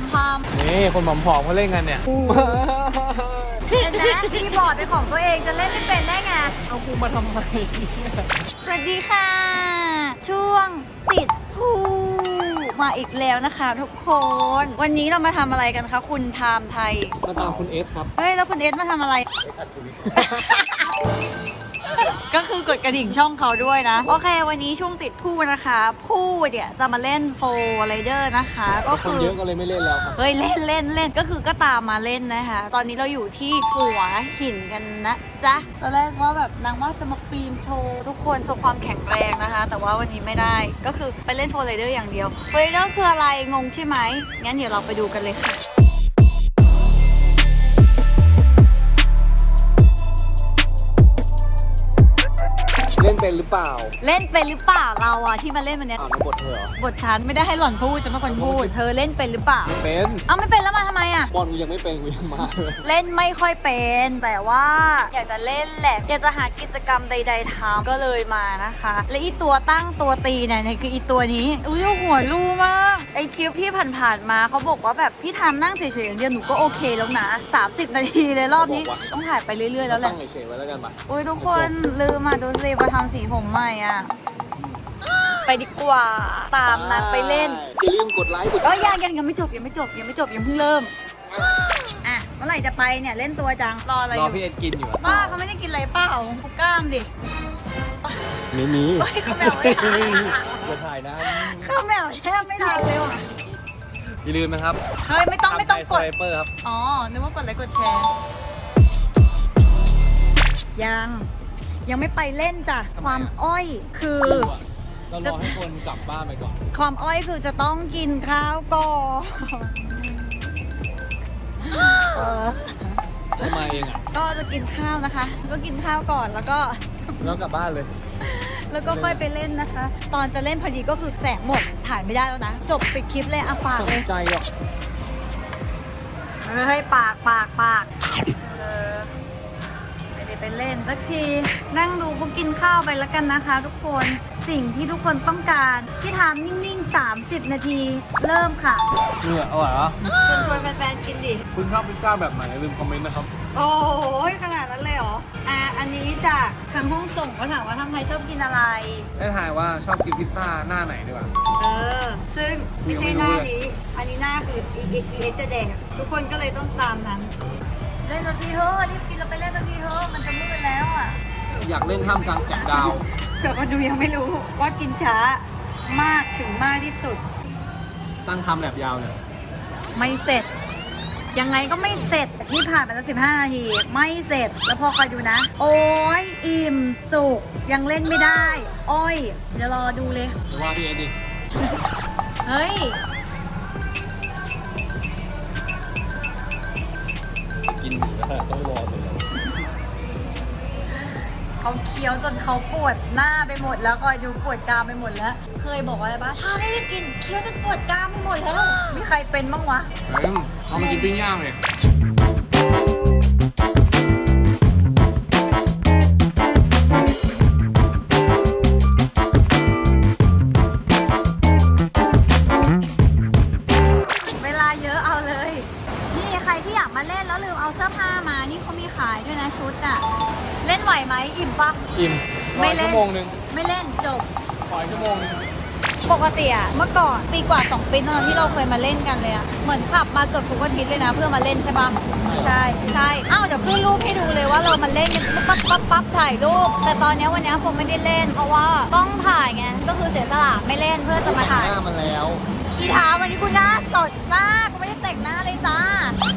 ามพามนี่คนผอมๆเขาเล่นกันเนี่ยเห็นไหมคีย์บอร์ดเป็นของตัวเองจะเล่นไม่เป็นได้ไง เอากูมาทำไมเนี่ยสวัสดีค่ะ ช่วงติดผู้มาอีกแล้วนะคะทุกคน วันนี้เรามาทำอะไรกันคะ คุณไทม์ไทย มาตามคุณเอสครับ เฮ้ย แล้วคุณเอสมาทำอะไร ก็คือกดกระดิ่งช่องเขาด้วยนะ โอเค วันนี้ช่วงติดผู้นะคะ ผู้เนี่ยจะมาเล่นโฟไรเดอร์นะคะ ก็คคืนอ เยอะก็เลยไม่เล่นแล้วครับ เฮ้ยเล่นเล่นเล่นก็คือก็ตามมาเล่นนะคะ ตอนนี้เราอยู่ที่หัวหินกันนะจ๊ะตอนแรกว่าแบบนางว่าจะมาปีนโชว์ทุกคนโชว์ความแข็งแรงนะคะ แต่ว่าวันนี้ไม่ได้ก็คือไปเล่นโฟร์ไรเดอร์อย่างเดียวโฟร์ไรเดอร์คืออะไรงงใช่ไหมงั้นเดี๋ยวเราไปดูกันเลยค่ะ เล่นเป็นหรือเปล่าเล่นเป็นหรือเปล่าเราอะที่มาเล่นวันเนี้ยอ้าวแล้วบทเธอเหรอบทฉันไม่ได้ให้หล่อนพูดจะไม่คนพูด เธอเล่นเป็นหรือเปล่า เป็นเอาไม่เป็นแล้วมาทำไมอะบอลกูยังไม่เป็นกูยังมาเลยเล่นไม่ค่อยเป็น แต่ว่าอยากจะเล่นแหละ อยากจะหากิจกรรมใด ๆทำก็เลยมานะคะ และอีตัวตั้งตัวตีเนี่ยเนี่ยคืออีตัวนี้ อุ้ยหัวรูมากไอคลิปที่ผ่านๆมาเขาบอกว่าแบบพี่ทำนั่งเฉยๆอย่างเดียวหนูก็โอเคแล้วนะ 30 นาทีเลยรอบนี้ ต้องถ่ายไปเรื่อยๆแล้วแหละตั้งเฉยๆไว้แล้วกันปะอุ้ยทุกคนลืมมาดูสิมาทำสีผมใหม่อะ ไปดีกว่า ตามนางไปเล่นอย่าลืมกดไลค์กดเอ้ยยังยังยังไม่จบยังไม่จบยังไม่จบยังเพิ่งเริ่ม อะเมื่อไหร่จะไปเนี่ยเล่นตัวจัง รออะไรอรอยู่พี่เอ็ดกินอยู่บ้าเขาไม่ได้กินอะไรเปล่าเขากล้ามดิไม่มีเฮ้ยเขาแมวไม่ทันจะถ่ายนะเขาแมวแทบไม่ทันเลยว่ะอย่าลืมนะครับเฮ้ยไม่ต้องไม่ต้องกสดไนเปอร์ครับอ๋อนึกว่ากดไลค์กดแชร์ ยัง ยังไม่ไปเล่นจ้ะ ความอ้อยคือ เรารอให้คนกลับบ้านไปก่อน ความอ้อยคือจะต้องกินข้าวก่อนเออเรามาเองอะ ก็จะกินข้าวนะคะ ก็กินข้าวก่อนแล้วก็ แล้วกลับบ้านเลย แล้วก็ค่อยไปเล่นนะคะ ตอนจะเล่นพอดีก็คือแสงหมด ถ่ายไม่ได้แล้วนะ จบปิดคลิปเลยอะฝากสเลนยใจหรอกเฮ้ยปากปากปากเออ ไม่ได้ไปเล่นสักที นั่งดูพวกกินข้าวไปแล้วกันนะคะ ทุกคนสิ่งที่ทุกคนต้องการที่ทำนิ่งๆ 30 นาที เริ่มค่ะเนี่ยอร่อยเหรอชวนชวนแฟนๆกินดิ คุณชอบพิซซ่าแบบไหนอย่าลืมคอมเมนต์นะครับ โอ้ยขนาดนั้นเลยเหรอ อะอันนี้จากทางห้องส่งเขาถามว่าทางไทยชอบกินอะไร ได้ถ่ายว่าชอบกินพิซซ่าหน้าไหนดีกว่า เออ ซึ่งไม่ใช่ยังหไม่รู้น้าเลยนี้ อันนี้หน้าคือ e e e จะแดงทุกคนก็เลยต้องตามนั้น เล่นสักทีเถอะรีบกินแล้วไปเล่นสักทีเถอะมันจะมืดแล้วอะอยากเล่นท่ามกลางแสงดาวเผื่อคนดูยังไม่รู้ว่ากินช้ามากถึงมากที่สุด ตั้งทำแบบยาวเนี่ยไม่เสร็จ ยังไงก็ไม่เสร็จนี่ผ่านไปแล้ว15นาที ไม่เสร็จแล้วพอคอยดูนะ โอ้ยอิ่มจุกยังเล่นไม่ได้อ้อยเดี๋ยวรอดูเลยหรือว่าพี่เอ็ดดิ เฮ้ย คี้ยวจนเขาปวดหน้าไปหมดแล้วคอยดูปวดกรามไปหมดแล้ว เคยบอกว่าอะไรปะถ้าไม่ได้กินเคี้ยวจนปวดกรามไปหมดแล้ว มีใครเป็นบ้างวะเฮ้ยเอามากินปิ้งย่างเลยเวลาเยอะเอาเลย นี่ใครที่อยากมาเล่นแล้วลืมเอาเสื้อผ้ามานี่ เขามีขายด้วยนะชุดอะเล่นไหวไหมอิ่มปะ อิ่มไม่รอเล่น ชั่วโมงหนึ่งไม่เล่นจบปล่อยชั่วโมงหนึงปกติอะเมื่อก่อนปีกว่าสองปีตอนที่เราเคยมาเล่นกันเลยอะเหมือนขับมาเกือบทุกอาทิตย์เลยนะ เพื่อมาเล่นใช่ปะใช่ใช่อ้าวเดี๋ยวขึ้นรูปให้ดูเลยว่าเรามาเล่นกันปั๊บปั๊บปั๊บถ่ายรูปแต่ตอนเนี้ยวันเนี้ยผมไม่ได้เล่น เพราะว่าต้องถ่ายไงก็คือเสียสละไม่เล่นเพื่อจะมาถ่ายหน้ามันแล้ว อีท้าวันนี้กูหน้าสดมากกูไม่ได้แต่งหน้าเลยจ้าทา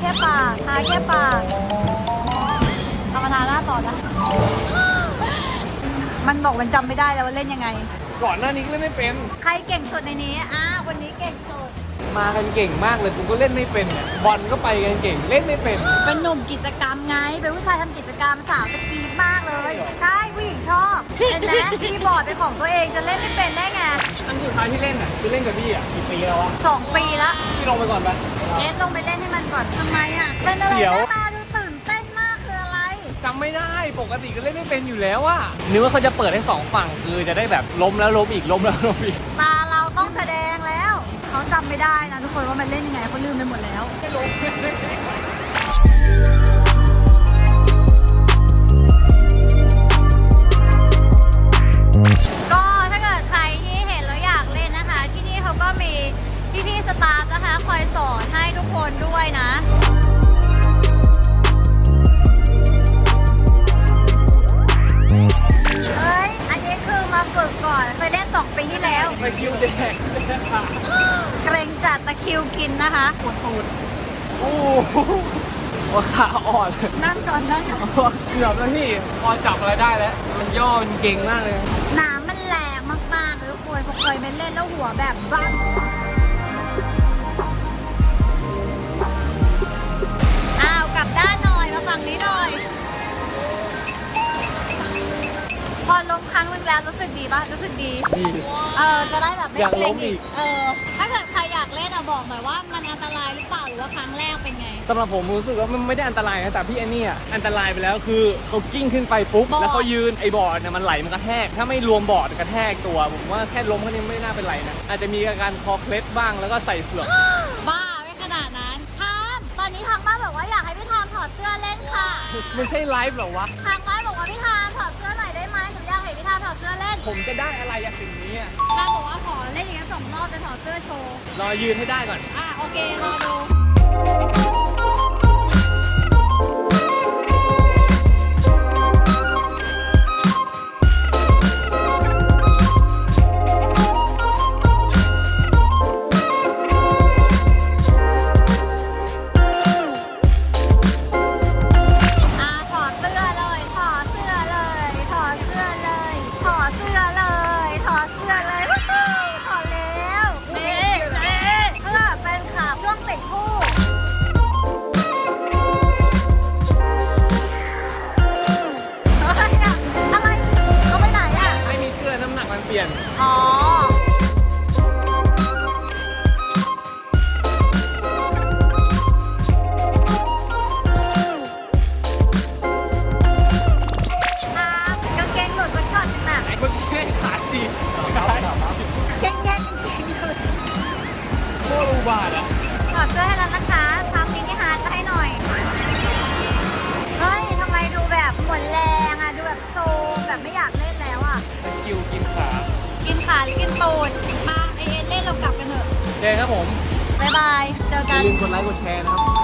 แค่ปากทาแค่ปากเอามาทาหน้าต่อนะ มันบอกมันจำไม่ได้แล้วว่าเล่นยังไง ก่อนหน้านี้ก็เล่นไม่เป็น ใครเก่งสุดในนี้อะวันนี้เก่งสุด มากันเก่งมากเลยกูก็เล่นไม่เป็นเนี่ยบอลก็ไปกันเก่งเล่นไม่เป็น เป็นหนุ่มกิจกรรมไง เป็นผู้ชายทำกิจกรรมสาวจะกรีดมากเลย ใช่ผู้หญิงชอบเห็นไหมคีย์บอร์ดเป็นของตัวเองจะเล่นไม่เป็นได้ไงอันสุดท้ายที่เล่นอะคือเล่นกับพี่อะกี่ปีแล้ววะสองปีละพี่ลงไปก่อนปะ เอสลงไปเล่นให้มันก่อนทำไมอะเป็นอะไรเดี๋ยว หน้าตาดู จำไม่ได้ปกติก็เล่นไม่เป็นอยู่แล้วอะนึกว่าเขาจะเปิดให้สองฝั่งคือจะได้แบบล้มแล้วล้มอีกล้มแล้วล้มอีกตาเราต้องแสดงแล้ว เขาจำไม่ไม่ได้นะทุกคนว่ามันเล่นยังไงเขาลืมไปหมดแล้วก็ถ้าเกิดใครที่เห็นแล้วอยากเล่นนะคะ ที่นี่เขาก็มีพี่ๆสตาฟนะคะ คอยสอนให้ทุกคนด้วยนะ มาฝึกก่อนเคยเล่นสองปีที่แล้วไปคิวแดงเกรงจัดตะคริวกินนะคะปวดตูดโอ้โหว่าขาอ่อนเลยนั่งก่อนนั่งก่อนเกือบแล้วพี่พอจับอะไรได้แล้ว มันย่อมันเก่งมากเลย น้ำมันแรงมากๆเลยทุกคนพอเคยไปเล่นแล้วหัวแบบบ้าน อล้มครั้งหนึงแล้วรู้สึกดีป่ะรู้สึกดี ดี เออจะได้แบบไม่อยากเกรล้งมอีอีกกเออ ถ้าเกิดใครอยากเล่นอะบอกหน่อยว่ามันอันตรายหรือเปล่าหรือว่าครั้งแรกเป็นไง สำหรับผมรู้สึกว่ามันไม่ได้อันตรายนะแต่พี่แอนนี่อะอันตรายไปแล้วคือเขากิ้งขึ้นไปปุ๊บ บอร์ด แล้วเขายืนไอ้บอร์ดเนี่ยมันไหลมันกระแทก ถ้าไม่รวมบอร์ดกระแทกตัว ผมว่าแค่ล้มแค่นี้ไม่น่าเป็นไรนะ อาจจะมีอาการคอเคล็ดบ้างแล้วก็ใส่เฟือก บ้าไม่ขนาดนั้นทามตอนนี้ทางบ้านบอกว่าอยากให้พี่ทามถอดเสื้อเล่นค่ะ มันใช่ไลฟ์เหรอวะ ทางบ้านบอกว่าพี่ทามถอดเสื้อหน่อยากเห็นพี่ทามถอดเสื้อเล่นผมจะได้อะไรจากสิ่งนี้อะทามบอกว่าขอเล่นอย่างนี้ยสองรอบจะถอดเสื้อโชว์ รอยืนให้ได้ก่อน อะโอเครอดู เอ็นเล่นเรากลับกันเถอะเจครับผม บ๊ายบาย เจออกัย่านลืมกดไลค์กดแชร์นะครับ